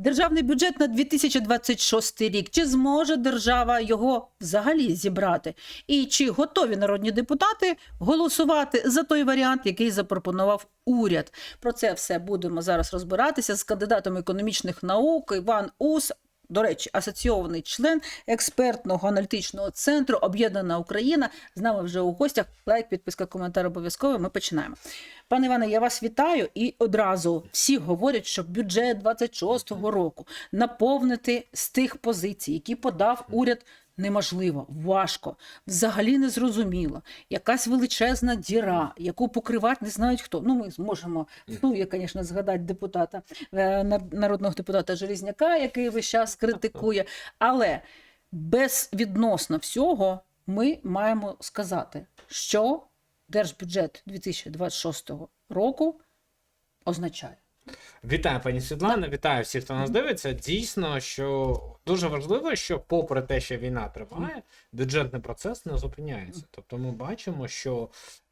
Державний бюджет на 2026 рік. Чи зможе держава його взагалі зібрати? І чи готові народні депутати голосувати за той варіант, який запропонував уряд? Про це все будемо зараз розбиратися з кандидатом економічних наук Іван Ус. До речі, асоційований член експертного аналітичного центру Об'єднана Україна з нами вже у гостях. Лайк, підписка, коментар обов'язково. Ми починаємо. Пане Іване, я вас вітаю і одразу всі говорять, що бюджет 26-го року наповнити з тих позицій, які подав уряд. Неможливо, важко, взагалі не зрозуміло. Якась величезна діра, яку покривати не знають хто. Ну, ми зможемо, ну, я, звісно, згадати депутата, е, народного депутата Желізняка, який весь час критикує. Але безвідносно всього ми маємо сказати, що держбюджет 2026 року означає. Вітаю, пані Світлана, вітаю всіх, хто нас дивиться. Дійсно, що дуже важливо, що, попри те, що війна триває, бюджетний процес не зупиняється. Тобто, ми бачимо, що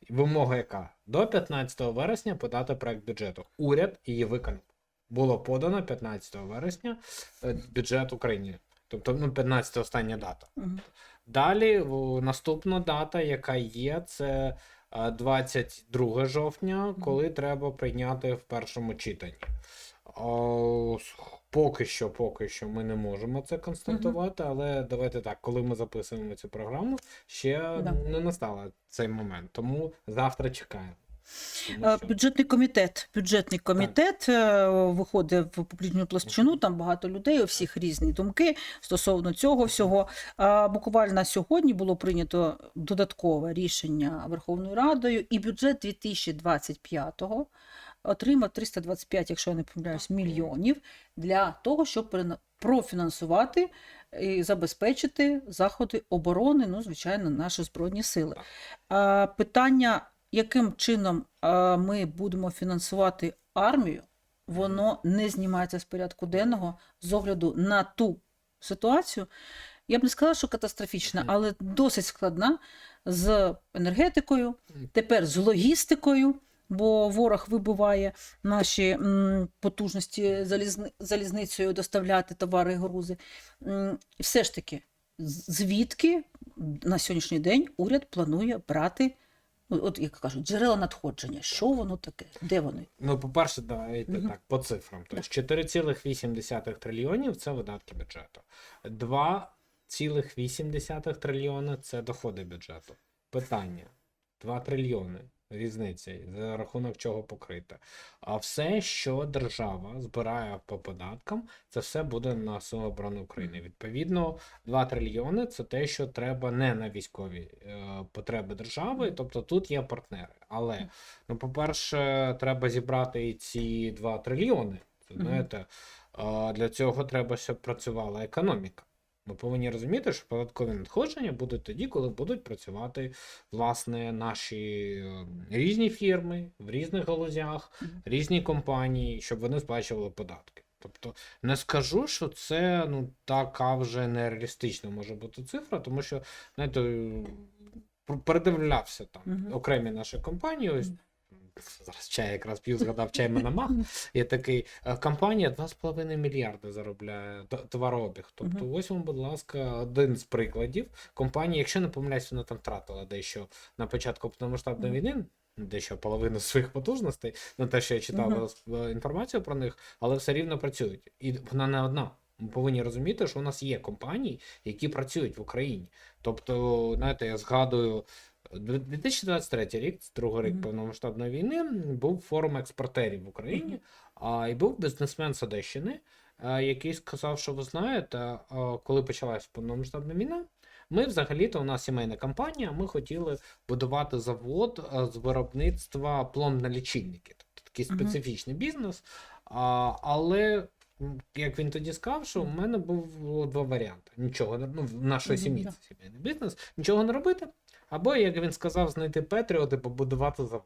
вимога яка до 15 вересня подати проект бюджету. Уряд її виконав. Було подано 15 вересня е, бюджет України. Тобто, ну, 15 остання дата. Далі наступна дата, яка є, це 22 жовтня, коли треба прийняти в першому читанні. О, Поки що, поки що ми не можемо це констатувати, але давайте так, коли ми записуємо цю програму, ще Да. не настав цей момент. Тому завтра чекаємо. Е, Бюджетний комітет. Бюджетний комітет е, виходить в публічну площину. Там багато людей, у всіх різні думки стосовно цього всього. Буквально сьогодні було прийнято додаткове рішення Верховною Радою, і бюджет 2025-го отримав 325, якщо я не помиляюсь, мільйонів для того, щоб профінансувати і забезпечити заходи оборони, ну, звичайно, наші збройні сили. Питання, яким чином ми будемо фінансувати армію, воно не знімається з порядку денного з огляду на ту ситуацію. Я б не сказала, що катастрофічна, але досить складна з енергетикою, тепер з логістикою, бо ворог вибиває наші потужності залізни, залізницею доставляти товари і грузи. Все ж таки, звідки на сьогоднішній день уряд планує брати, от як кажуть, джерела надходження. Що воно таке? Де вони? Ну, по-перше, давайте угу. так, по цифрам. Тобто 4,8 трильйонів це видатки бюджету. 2,8 трильйона це доходи бюджету. Питання: 2 трильйони. Різниця, за рахунок чого покрите. А все, що держава збирає по податкам, це все буде на Сили оборони України. Відповідно, 2 трильйони це те, що треба не на військові е, потреби держави, тобто тут є партнери. Але Ну, по-перше, треба зібрати і ці 2 трильйони. Це, знаєте, для цього треба, щоб працювала економіка. Ми повинні розуміти, що податкові надходження будуть тоді, коли будуть працювати власне наші е, різні фірми в різних галузях, різні компанії, щоб вони сплачували податки. Тобто не скажу, що це ну така вже нереалістична може бути цифра, тому що знаєте, е, передивлявся там окремі наші компанії. Ось. Зараз чай якраз п'ю, згадав чай Мономах. Є такий е, компанія 2,5 мільярди заробляє товарообіг. Тобто, ось вам, будь ласка, один з прикладів. Компанії, якщо не помиляюсь, вона там втратила дещо на початку повномасштабної війни. Дещо половину своїх потужностей, ну те, що я читав Мгм. е, інформацію про них, але все рівно працюють. І вона не одна. Ми повинні розуміти, що у нас є компанії, які працюють в Україні. Тобто, знаєте, я згадую 2023 рік, це другий рік повномасштабної війни, був форум експортерів в Україні, а, і був бізнесмен з Одещини, а, який сказав, що ви знаєте, а, коли почалась повномасштабна війна, ми взагалі-то у нас сімейна компанія, ми хотіли будувати завод з виробництва пломб на лічильники. Тобто такий специфічний бізнес. А, але як він тоді сказав, що в мене був два варіанти. Нічого ну, в нашої сім'ї це сімейний бізнес, нічого не робити. Або, як він сказав, знайти Петріот і побудувати завод.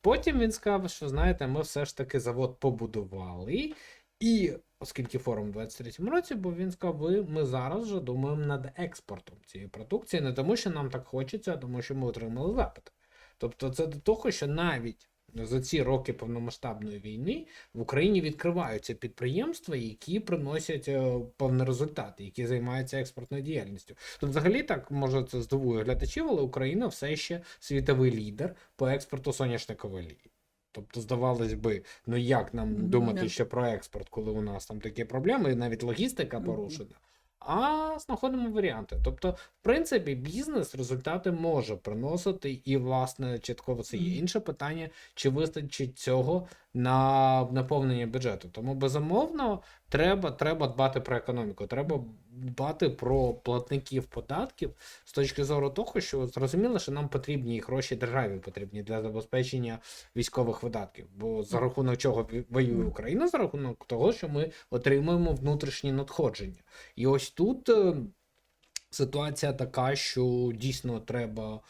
Потім він сказав, що знаєте, ми все ж таки завод побудували. І оскільки форум у 23-му році, бо він сказав, ви, ми зараз вже думаємо над експортом цієї продукції, не тому, що нам так хочеться, а тому що ми отримали запит. Тобто, це до того, що навіть за ці роки повномасштабної війни в Україні відкриваються підприємства, які приносять е, певний результат, які займаються експортною діяльністю. То взагалі так може це здивує глядачів, але Україна все ще світовий лідер по експорту соняшникової олії. Тобто, здавалось би, ну як нам думати ще про експорт, коли у нас там такі проблеми, і навіть логістика Мгм. порушена. А знаходимо варіанти. Тобто, в принципі, бізнес результати може приносити, і, власне, чітково це є. Інше питання, чи вистачить цього на наповнення бюджету. Тому, безумовно, треба, треба дбати про економіку, треба дбати про платників податків з точки зору того, що зрозуміло, що нам потрібні і гроші державі потрібні для забезпечення військових видатків. Бо за рахунок чого воює Україна, за рахунок того, що ми отримуємо внутрішні надходження. І ось тут. е, Ситуація така, що дійсно треба,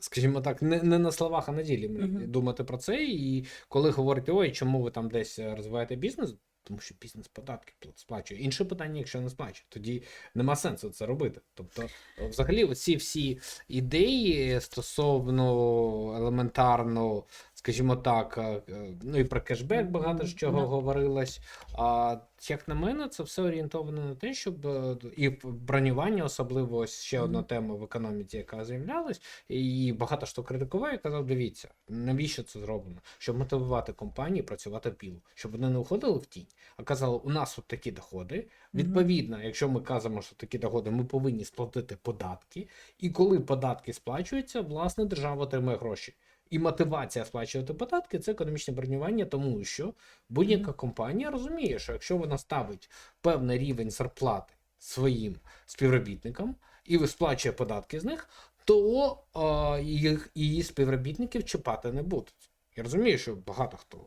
скажімо так, не, не на словах, а на ділі Мгм. думати про це. І коли говорите, ой, чому ви там десь розвиваєте бізнес, тому що бізнес податки пл- сплачує. Інше питання, якщо не сплачує, тоді нема сенсу це робити. Тобто, е, взагалі, оці всі ідеї стосовно елементарно, скажімо так, е, е, ну і про кешбек багато з чого да. говорилось. А як на мене, це все орієнтовано на те, щоб е, і бронювання, особливо ось ще одна тема в економіці, яка з'являлась, і багато хто критикував і казав: дивіться, навіщо це зроблено? Щоб мотивувати компанії працювати в білу, щоб вони не уходили в тінь, а казали, у нас от такі доходи. Відповідно, якщо ми кажемо, що такі доходи, ми повинні сплатити податки. І коли податки сплачуються, власне, держава отримує гроші. І мотивація сплачувати податки це економічне бронювання, тому що будь-яка компанія розуміє, що якщо вона ставить певний рівень зарплати своїм співробітникам і сплачує податки з них, то а, їх її співробітників чіпати не будуть. Я розумію, що багато хто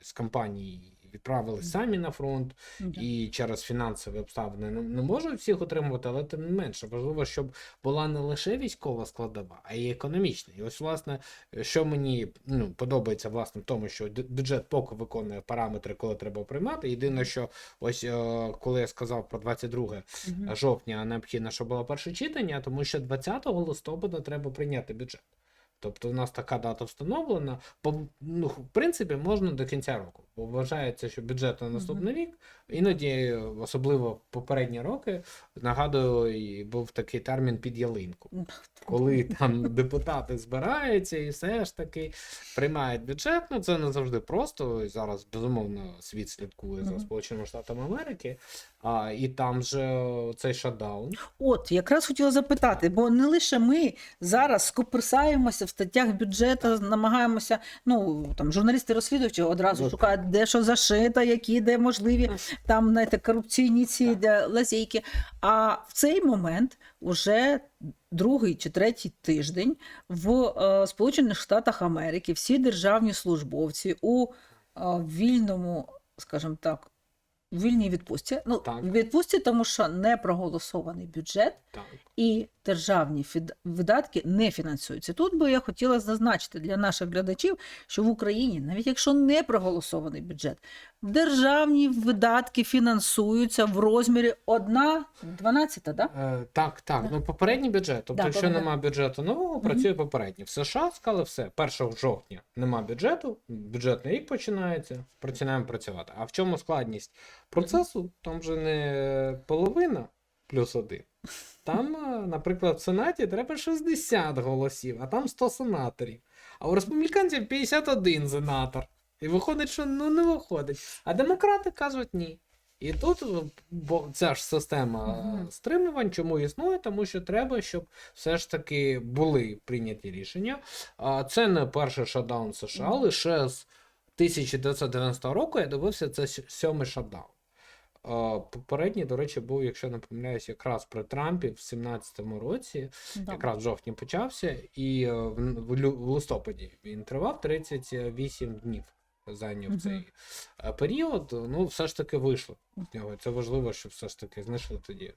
з компаній відправили самі на фронт, і через фінансові обставини не, не можуть всіх отримувати, але тим не менше важливо, щоб була не лише військова складова, а й економічна. І ось, власне, що мені ну, подобається власне в тому, що бюджет поки виконує параметри, коли треба приймати. Єдине, що ось е, коли я сказав про 22 Мгм. жовтня, необхідно, щоб було перше читання, тому що 20 листопада треба прийняти бюджет. Тобто у нас така дата встановлена. По, ну, в принципі, можна до кінця року. Бо вважається, що бюджет на наступний рік, іноді, особливо попередні роки, нагадую, був такий термін під ялинку. Коли там депутати збираються і все ж таки приймають бюджет, ну це не завжди просто. Зараз, безумовно, світ слідкує за Сполученими Штатами Америки, а, і там же цей шатдаун. От, якраз хотіла запитати, бо не лише ми зараз скоперсаємося в статтях бюджету, намагаємося, ну там журналісти розслідувачі одразу Ну, шукають, де що зашито, які де можливі там знаєте, корупційні ці лазейки. А в цей момент уже другий чи третій тиждень в е, Сполучених Штатах Америки всі державні службовці у е, вільному, скажімо так. Вільній відпустці. Ну, Так. відпустці, тому що не проголосований бюджет Так. і державні видатки не фінансуються. Тут би я хотіла зазначити для наших глядачів, що в Україні, навіть якщо не проголосований бюджет, державні видатки фінансуються в розмірі 1,12, да? Е, так, так. Ну попередній бюджет. Тобто, Да, якщо попередній. немає бюджету нового, працює попередній. В США сказали все. 1 жовтня нема бюджету, бюджетний рік починається, починаємо працювати. А в чому складність процесу? Там же не половина плюс один. Там, е, наприклад, в Сенаті треба 60 голосів, а там 100 сенаторів. А у республіканців 51 сенатор. І виходить, що ну не виходить. А демократи кажуть ні. І тут, е, бо ця ж система е, стримувань, чому існує, тому що треба, щоб все ж таки були прийняті рішення. А це не перший шатдаун США, Мгм. лише з 1990 року я дивився, це сьомий шатдаун. Попередній, до речі, був, якщо не помиляюсь, якраз при Трампі в 17-му році, Да. якраз в жовтні почався, і е, в листопаді він тривав 38 днів. Зайняв Мгм. цей е, період, ну, все ж таки вийшло. Це важливо, щоб все ж таки знайшли тоді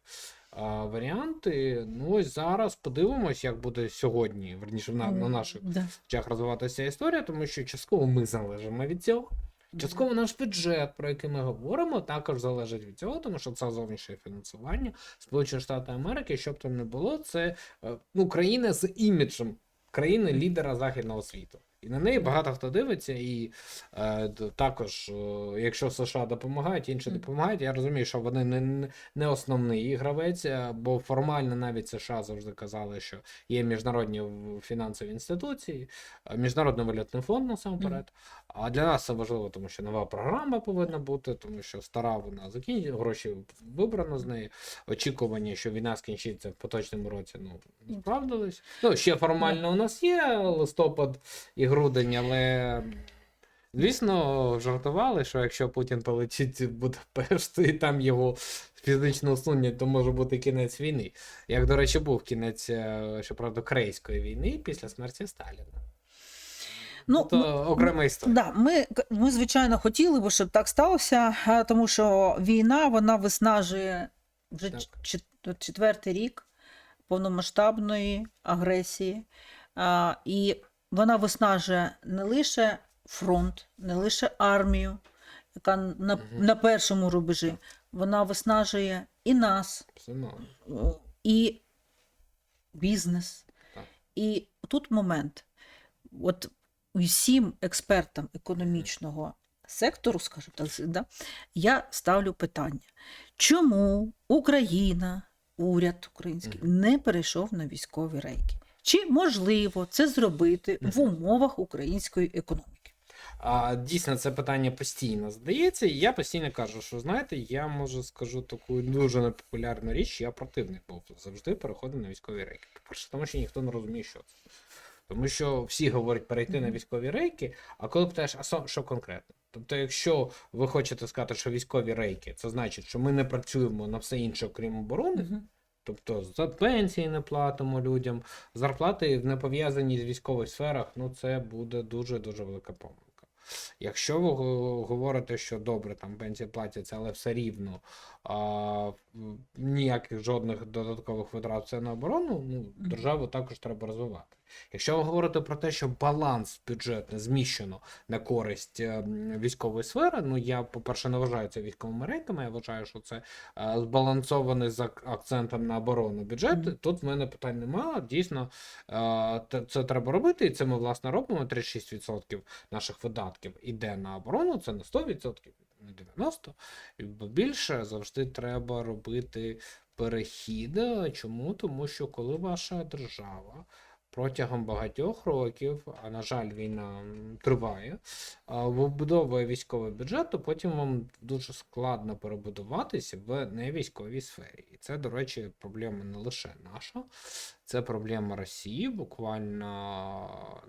а, варіанти. Ну, ось зараз подивимось, як буде сьогодні, верніше на, на наших Да. очах розвиватися історія, тому що частково ми залежимо від цього. Частково наш бюджет, про який ми говоримо, також залежить від цього, тому що це зовнішнє фінансування Сполучені Штати Америки, щоб там не було, це е, ну, країна з іміджем країни лідера західного світу. І на неї багато хто дивиться, і е, також, е, якщо США допомагають, інші допомагають. Я розумію, що вони не, не- основний гравець, е, бо формально навіть США завжди казали, що є міжнародні фінансові інституції, е, Міжнародний валютний фонд насамперед. А для нас це важливо, тому що нова програма повинна бути, тому що стара вона закінчена, гроші вибрано з неї. Очікування, що війна скінчиться в поточному році, ну справдились. Ну, ще формально у нас є листопад і грудень, але. Звісно, жартували, що якщо Путін полетить в Будапешт і там його фізично усунуть, то може бути кінець війни. Як, до речі, був кінець, е, щоправда, Корейської війни після смерті Сталіна. Ну, то окрема історія. Да, ми, ми, звичайно, хотіли би, щоб так сталося, тому що війна вона виснажує вже Так. четвертий рік повномасштабної агресії. А, і вона виснажує не лише фронт, не лише армію, яка на, на першому рубежі, вона виснажує і нас, е, і бізнес. І тут момент. От усім експертам економічного сектору, скажімо так, да, я ставлю питання, чому Україна, уряд український, не перейшов на військові рейки? Чи можливо це зробити в умовах української економіки? А, дійсно, це питання постійно здається. І я постійно кажу, що знаєте, я може скажу таку дуже непопулярну річ, я противник був завжди переходив на військові рейки. По-перше, тому що ніхто не розуміє, що це. Тому що всі говорять перейти на військові рейки, а коли питаєш, а що конкретно? Тобто, якщо ви хочете сказати, що військові рейки, це значить, що ми не працюємо на все інше, окрім оборони. Тобто за пенсії не платимо людям, зарплати не пов'язані з військових сферах, ну це буде дуже-дуже велика помилка. Якщо ви го- говорите, що добре, там пенсії платяться, але все рівно а, ніяких жодних додаткових витрат це на оборону, ну, державу також треба розвивати. Якщо ви говорите про те, що баланс бюджету зміщено на користь е, військової сфери, ну я, по-перше, не вважаю це військовими рейками, я вважаю, що це е, збалансований з акцентом на оборону бюджет. Тут в мене питань немає. Дійсно, е, це треба робити, і це ми власне робимо. 36% наших видатків іде на оборону, це на 100%, не 90%. І бо більше завжди треба робити перехід. Чому? Тому що коли ваша держава. Протягом багатьох років, а на жаль, війна триває, вибудовує військовий бюджет, то потім вам дуже складно перебудуватися в невійськовій сфері. І це, до речі, проблема не лише наша, це проблема Росії. Буквально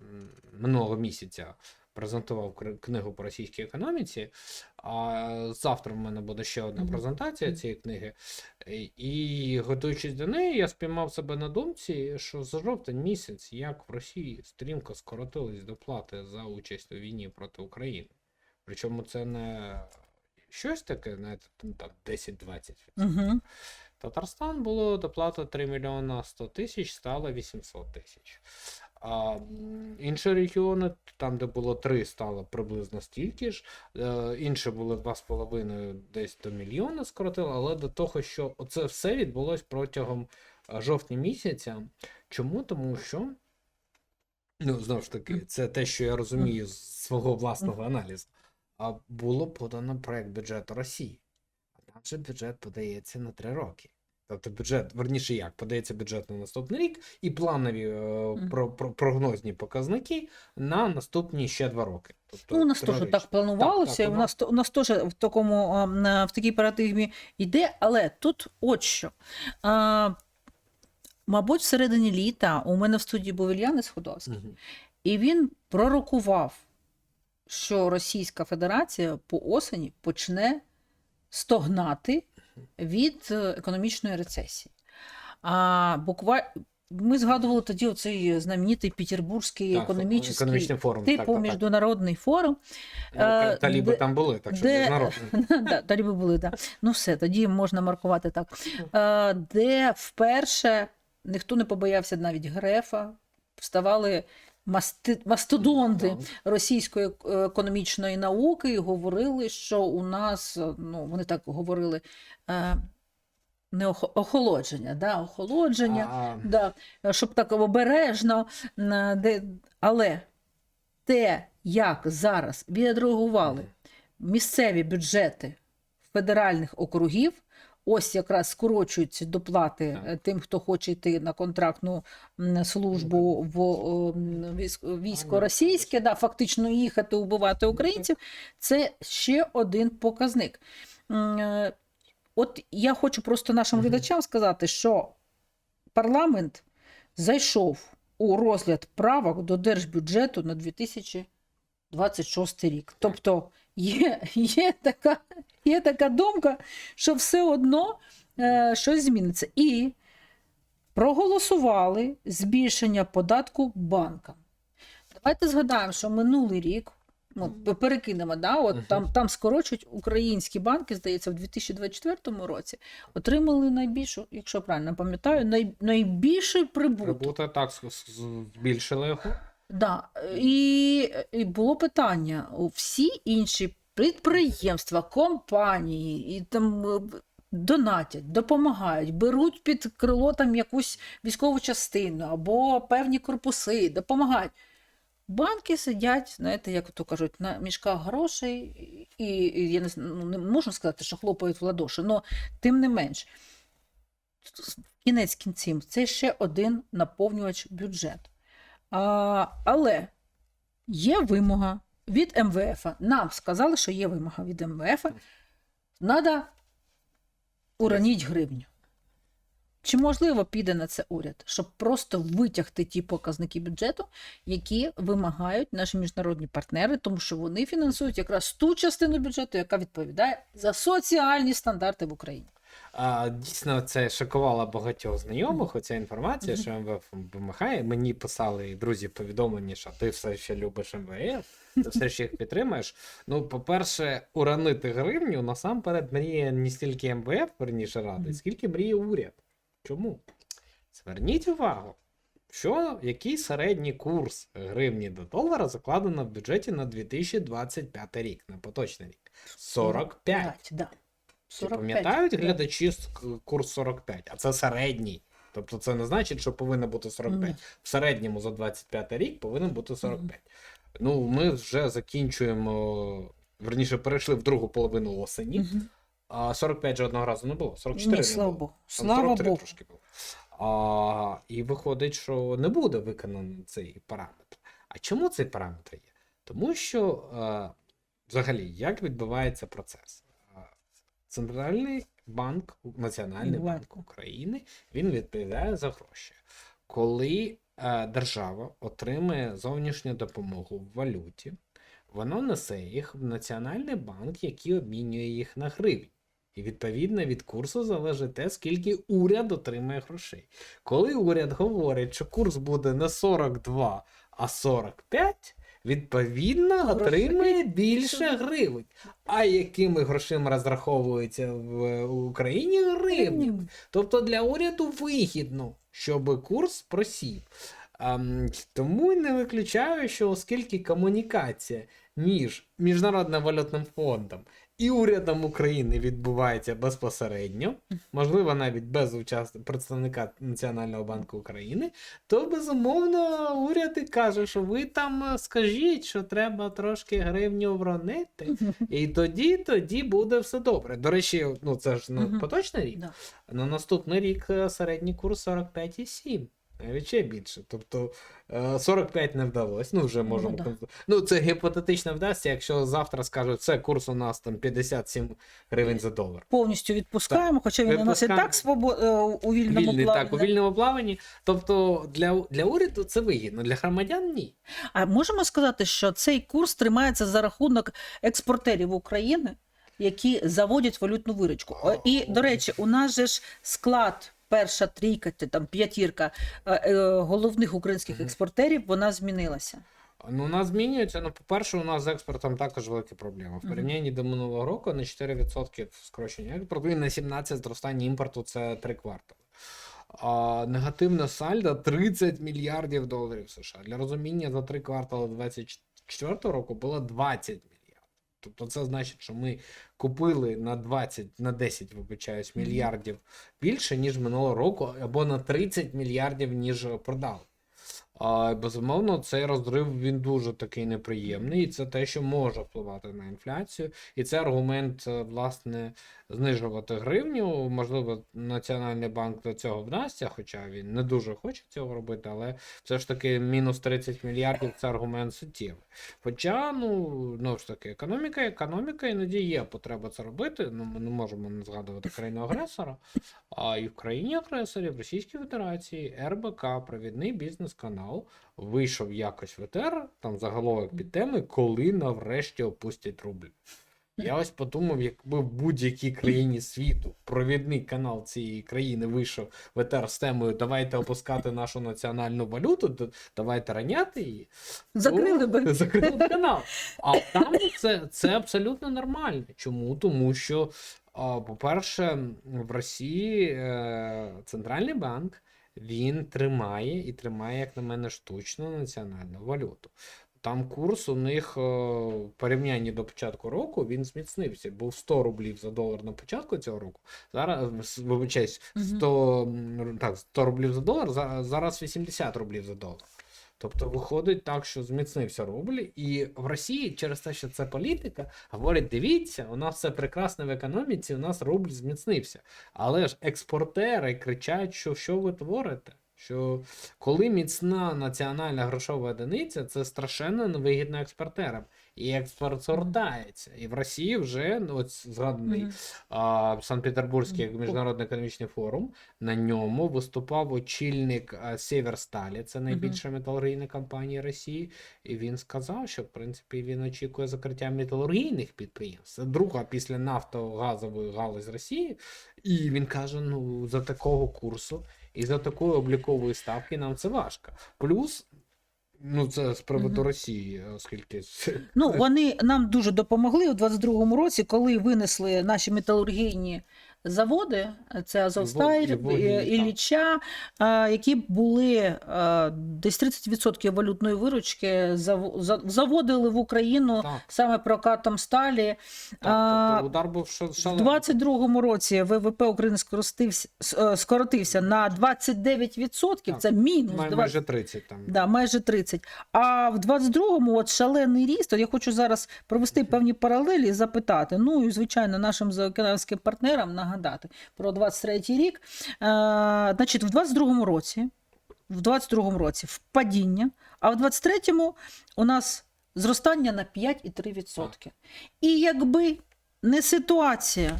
минулого місяця презентував книгу по російській економіці. А завтра в мене буде ще одна презентація цієї книги. І- готуючись до неї, я спіймав себе на думці, що за жовтень місяць, як в Росії стрімко скоротились доплати за участь у війні проти України. Причому це не щось таке, знаєте, там 10-20%. Угу. Татарстан було доплата 3 мільйона 100 тисяч, стало 800 тисяч. А інші регіони, там, де було 3, стало приблизно стільки ж. Е, інші були 2,5 десь до мільйона скоротили, але до того, що це все відбулось протягом е, жовтня місяця. Чому? Тому що. Ну, знову ж таки, це те, що я розумію з свого власного аналізу. А було подано проект бюджету Росії. А там же бюджет подається на три роки. Тобто бюджет, верніше як, подається бюджет на наступний рік і планові е, про, про, прогнозні показники на наступні ще два роки. Тобто, Ну, у нас теж так планувалося, так, і у нас, у нас теж в такому в такій парадигмі йде, але тут от що. А, мабуть, всередині літа у мене в студії був Ільяна Сходовський, Мгм. і він пророкував, що Російська Федерація по осені почне стогнати від е, економічної рецесії. А буквально ми згадували тоді оцей знаменитий Петербурзький Так, економічний економічний форум. типу так, так, так. міжнародний форум. Ну, е, Таліби де- там були, так що де- міжнародний. таліби були, да. Ну все, тоді можна маркувати так. Е, де вперше ніхто не побоявся навіть Грефа, вставали мастодонти російської е, економічної науки і говорили, що у нас, е, ну вони так говорили, е, не охолодження, да, охолодження, А, да, щоб так обережно. Де, але те, як зараз відреагували місцеві бюджети федеральних округів, ось якраз скорочуються доплати Так. е, тим, хто хоче йти на контрактну службу в військо російське, да, фактично їхати убивати українців. Це ще один показник. Е, От я хочу просто нашим глядачам сказати, що парламент зайшов у розгляд правок до держбюджету на 2026 рік. Тобто є, є, така, є така думка, що все одно е, щось зміниться. І проголосували збільшення податку банкам. Давайте згадаємо, що минулий рік. Ну, перекинемо, да? От Мгм. там, там скорочують українські банки, здається, в 2024 році отримали найбільшу, якщо правильно пам'ятаю, най, найбільший прибуток. Прибута так збільшили його. Да. І, і було питання: всі інші підприємства, компанії і там е, донатять, допомагають, беруть під крило там якусь військову частину або певні корпуси, допомагають. Банки сидять, знаєте, як то кажуть, на мішках грошей, і, і я не, ну, не можу сказати, що хлопають в ладоші, але тим не менш, кінець кінців, це ще один наповнювач бюджету. А, але є вимога від МВФ. Нам сказали, що є вимога від МВФ. Треба уроніть гривню. Чи можливо піде на це уряд, щоб просто витягти ті показники бюджету, які вимагають наші міжнародні партнери, тому що вони фінансують якраз ту частину бюджету, яка відповідає за соціальні стандарти в Україні. А, дійсно, це шокувало багатьох знайомих. Оця інформація, що МВФ вимагає. Мені писали друзі повідомлення, що ти все ще любиш МВФ, ти все ще їх підтримуєш. Ну, по-перше, уронити гривню насамперед мріє не стільки МВФ, верніше ради, скільки мріє уряд. Чому? Зверніть увагу, що який середній курс гривні до долара закладено в бюджеті на 2025 рік, на поточний рік. 45. Да. Чи 45, пам'ятають глядачі курс 45, а це середній. Тобто це не значить, що повинно бути 45. Ні. В середньому за 25 рік повинен бути 45. Ну, ми вже закінчуємо, верніше, перейшли в другу половину осені, Мгм. а 45 жодного разу не було. 44 Ні, не слава було. Богу. Слава 43 Богу. трошки було. А, і виходить, що не буде виконаний цей параметр. А чому цей параметр є? Тому що е, взагалі як відбувається процес? Центральний банк, Національний Банк. банк України, він відповідає за гроші. Коли е, держава отримує зовнішню допомогу в валюті, воно несе їх в Національний банк, який обмінює їх на гривні. І відповідно від курсу залежить те, скільки уряд отримає грошей. Коли уряд говорить, що курс буде не 42, а 45, відповідно отримує більше гривень. А якими грошима розраховується в Україні гривні? Тобто для уряду вигідно, щоб курс просів. Тому не виключаю, що оскільки комунікація між Міжнародним валютним фондом і урядом України відбувається безпосередньо, можливо, навіть без участі представника Національного банку України, то безумовно уряд і каже, що ви там е, скажіть, що треба трошки гривню вронити, і тоді, тоді буде все добре. До речі, ну це ж на Мгм. поточний рік. На наступний рік е, середній курс 45,7. Навіть ще більше. Тобто е, 45 не вдалося. Ну, вже Ну, да. Ну, це гіпотетично вдасться, якщо завтра скажуть, це курс у нас там 57 гривень за долар. Повністю відпускаємо, хоча він у нас і так свобо... е, у вільному Вільний, плаванні. так, у вільному плаванні. Тобто для, для уряду це вигідно, для громадян ні. А можемо сказати, що цей курс тримається за рахунок експортерів України, які заводять валютну виручку. О, І, до речі, у нас же ж склад. Перша трійка, там п'ятірка е, е, головних українських експортерів вона змінилася. Ну, у нас змінюється. Ну, по-перше, у нас з експортом також великі проблеми. В порівнянні до минулого року на 4% скорочення експорту і на 17% зростання імпорту це три квартали. А негативне сальдо 30 мільярдів доларів США. Для розуміння за три квартали 2024 року було 20 мільярдів. Тобто це значить, що ми купили на 20, на 10, вибачаюсь, мільярдів більше, ніж минулого року, або на 30 мільярдів, ніж продали. А, безумовно, цей розрив він дуже такий неприємний, і це те, що може впливати на інфляцію. І це аргумент, е, власне, знижувати гривню. Можливо, Національний банк до цього вдасться, хоча він не дуже хоче цього робити, але все ж таки мінус 30 мільярдів це аргумент суттєвий. Хоча, ну, знову ж таки, економіка, економіка, іноді є потреба це робити. Ну, ми не можемо не згадувати країну агресора. А і в країні агресорі, в Російській Федерації, РБК, провідний бізнес-канал, вийшов якось в ЕТР, там заголовок під теми, коли наврешті опустять рубль. Я ось подумав, якби в будь-якій країні світу провідний канал цієї країни вийшов в ЕТР з темою Давайте опускати нашу національну валюту, давайте раняти її. Закрили би. Ну, Закрили б канал. А там це, це абсолютно нормально. Чому? Тому що, по-перше, в Росії е, центральний банк він тримає і тримає, як на мене, штучну національну валюту. Там курс у них е, в порівнянні до початку року він зміцнився. Був 100 рублів за долар на початку цього року. Зараз вибачаюсь, 100, м, так, 100 рублів за долар, зараз 80 рублів за долар. Тобто виходить так, що зміцнився рубль, і в Росії через те, що це політика, говорять: дивіться, у нас все прекрасно в економіці, у нас рубль зміцнився. Але ж експортери кричать, що що ви творите? Що коли міцна національна грошова одиниця, це страшенно невигідно експортерам. І експорт згортається. І в Росії вже ну, от згаданий а, Санкт-Петербурзький міжнародний економічний форум. На ньому виступав очільник а, Сєверсталі, це найбільша металургійна компанія Росії. І він сказав, що в принципі він очікує закриття металургійних підприємств. Це друга після нафтогазової галузь Росії. І він каже: ну за такого курсу і за такої облікової ставки нам це важко. Плюс. Ну, це з приводу Мгм. Росії, оскільки Ну, вони нам дуже допомогли у 22-му році, коли винесли наші металургійні заводи, це Азовсталь, і так. Ліча, які були десь 30% валютної виручки заво- заводили в Україну так, саме прокатом сталі. так, тобто удар був ша- В 22-му році ВВП України скоротився, е, скоротився на 29%, Так, це мінус Май- 20. майже 30 там. Да, майже 30. А в 22-му от шалений ріст. От я хочу зараз провести певні паралелі і запитати. Ну і звичайно, нашим заокеанським партнерам нагадати про 23-й рік. Е, значить, в 22-му році, в 22-му році впадіння, а в 23-му у нас зростання на 5,3%. І якби не ситуація,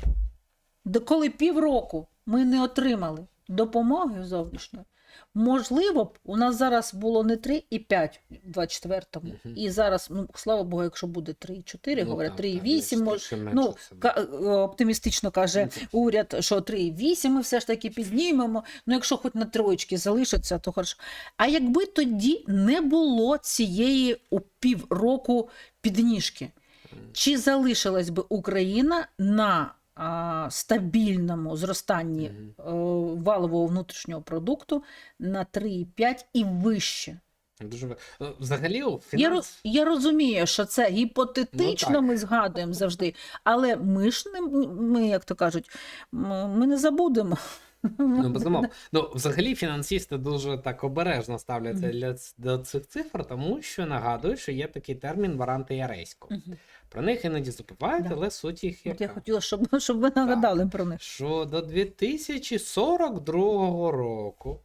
коли півроку ми не отримали допомоги зовнішньої, можливо б у нас зараз було не 3,5 в 24-му. Мгм. І зараз, ну слава Богу, якщо буде 3,4, Ну, говорять так, 3,8, так, може. Ну, е, оптимістично каже Ну, уряд, що 3,8 ми все ж таки піднімемо. Ну, якщо хоч на троєчки залишиться, то хорошо. А якби тоді не було цієї у півроку підніжки, чи залишилась би Україна на стабільному зростанні е, валового внутрішнього продукту на 3,5 і вище? Дуже е, взагалі фінанс... Я, роз- я розумію, що це гіпотетично Ну, ми згадуємо завжди, але ми ж не ми, як то кажуть, ми не забудемо. Ну, безумовно. Ну, взагалі, фінансисти дуже так обережно ставляться для, до цих цифр, тому що нагадую, що є такий термін варанти Яресько. Про них іноді забувають, Да. але суть їх От я хотіла, щоб, щоб ви нагадали про них. Що до 2042 року,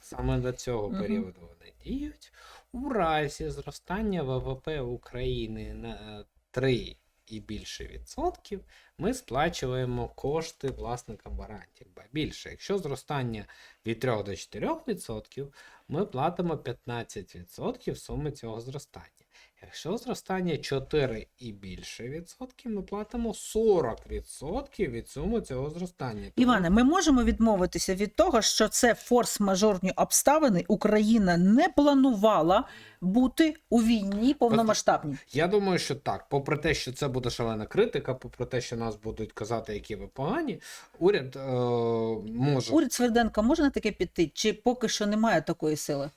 саме до цього періоду вони діють, у разі зростання ВВП України на е, 3 і більше відсотків, ми сплачуємо кошти власникам гарантії. Більше, якщо зростання від 3 до 4 відсотків, ми платимо 15% суми цього зростання. Якщо зростання 4 і більше відсотків, ми платимо 40% від суми цього зростання. Іване, ми можемо відмовитися від того, що це форс-мажорні обставини. Україна не планувала бути у війні повномасштабній. Я думаю, що так. Попри те, що це буде шалена критика, попри те, що нас будуть казати, які ви погані, уряд е, може. Уряд Сверденка може на таке піти, чи поки що немає такої сили?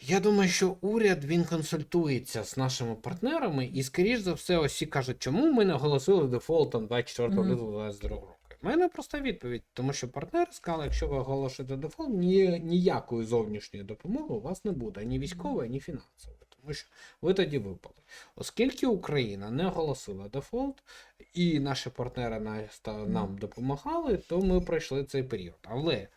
Я думаю, що уряд він консультується з нашими партнерами, і, скоріш за все, усі кажуть, чому ми не оголосили дефолтом 24 Мгм. лютого 22 року. У мене проста відповідь, тому що партнери сказали, якщо ви оголошуєте дефолт, ні, ніякої зовнішньої допомоги у вас не буде, ні військової, ні фінансової. Тому що ви тоді випали. Оскільки Україна не оголосила дефолт, і наші партнери на- нам допомагали, то ми пройшли цей період. Але,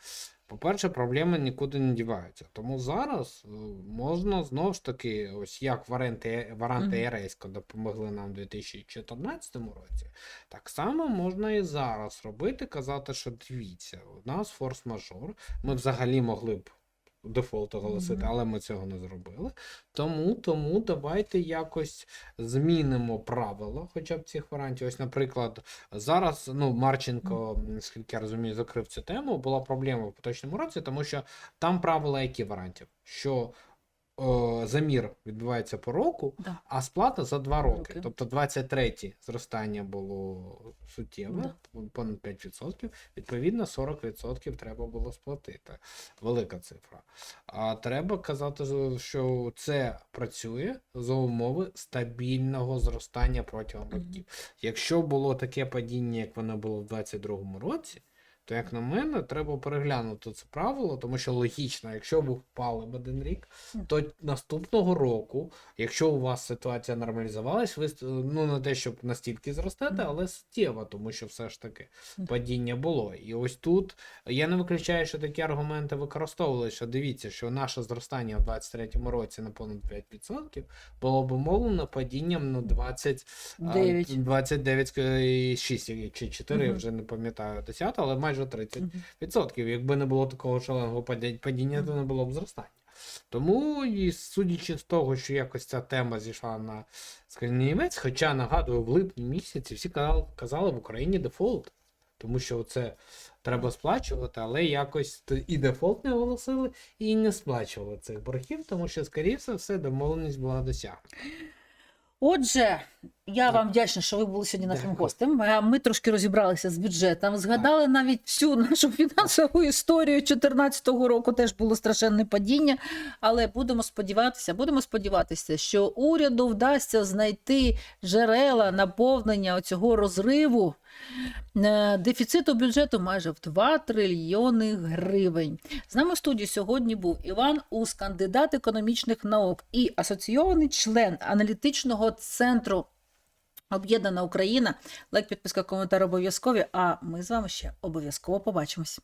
по-перше, проблеми нікуди не діваються. Тому зараз е, можна знову ж таки, ось як варіанти, варіанти Мгм. Ересько допомогли нам у 2014 році, так само можна і зараз робити, казати, що дивіться, у нас форс-мажор, ми взагалі могли б дефолт оголосити, але ми цього не зробили. Тому, тому давайте якось змінимо правила, хоча б цих варіантів. Ось, наприклад, зараз ну, Марченко, наскільки я розумію, закрив цю тему. Була проблема в поточному році, тому що там правила які варіантів? Що е, замір відбувається по року, Да. а сплата за два роки. Роки. Тобто 23 зростання було суттєве, Да. понад 5%. Відповідно, 40% треба було сплатити. Велика цифра. А треба казати, що це працює за умови стабільного зростання протягом років. Якщо було таке падіння, як воно було в 2022 році, то, як на мене, треба переглянути це правило, тому що логічно, якщо ви впали в один рік, то наступного року, якщо у вас ситуація нормалізувалась, ви ну не те, щоб настільки зростете, але суттєво, тому що все ж таки падіння було. І ось тут я не виключаю, що такі аргументи використовували, що дивіться, що наше зростання в 23-му році на понад 5% було б умовлено падінням на 20 а, Дев'ять. 29,6 чи 4, я вже не пам'ятаю 10, але майже 30 Мгм. відсотків. Якби не було такого шаленого падіння, то не було б зростання. Тому, і судячи з того, що якось ця тема зійшла на німець, хоча нагадую, в липні місяці всі казали, казали в Україні дефолт. Тому що це треба сплачувати, але якось і дефолт не оголосили, і не сплачували цих боргів, тому що, скоріше все, домовленість була досягнута. Отже, я вам вдячна, що ви були сьогодні нашим гостем. Е, Ми трошки розібралися з бюджетом, згадали навіть всю нашу фінансову історію 2014 року. Теж було страшенне падіння. Але будемо сподіватися, будемо сподіватися, що уряду вдасться знайти джерела наповнення цього розриву е, дефіциту бюджету майже в 2 трильйони гривень. З нами в студії сьогодні був Іван Ус, кандидат економічних наук і асоційований член аналітичного центру Об'єднана Україна. Лайк, підписка, коментар обов'язкові. А ми з вами ще обов'язково побачимось.